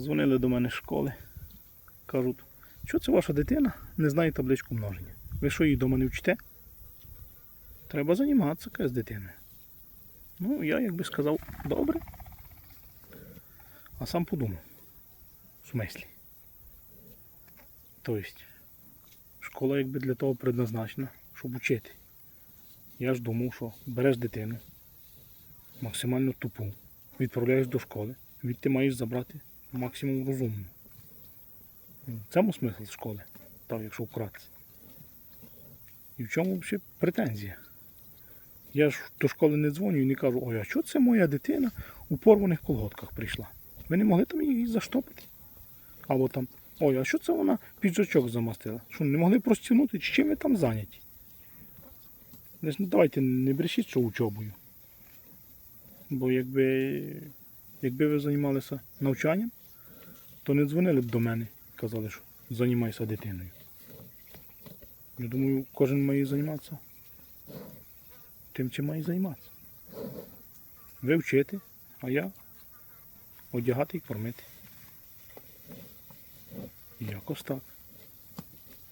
Позвонили до мене з школи. Кажуть, що це ваша дитина не знає табличку множення. Ви що її дома не вчите? Треба займатися з дитиною. Ну, я якби сказав, добре. А сам подумав. В смислі. Тобто, школа якби для того предназначена, щоб вчити. Я ж думав, що береш дитину, максимально тупу, відправляєш до школи, від ти маєш забрати максимум розумну. В цьому смисл школи, так, якщо вкратце. І в чому взагалі претензія? Я ж до школи не дзвоню і не кажу, ой, а що це моя дитина у порваних колготках прийшла? Ви не могли там її заштопити? Або там, ой, а що це вона піджачок замастила? Що, не могли простягнути? Чим ви там зайняті? Ж, ну, давайте не брешіть, що учобою. Бо якби, якби ви займалися навчанням, то не дзвонили б до мене казали, що займайся дитиною. Я думаю, кожен має займатися тим, чим має займатися. Ви вчити, а я одягати і кормити. Якось так.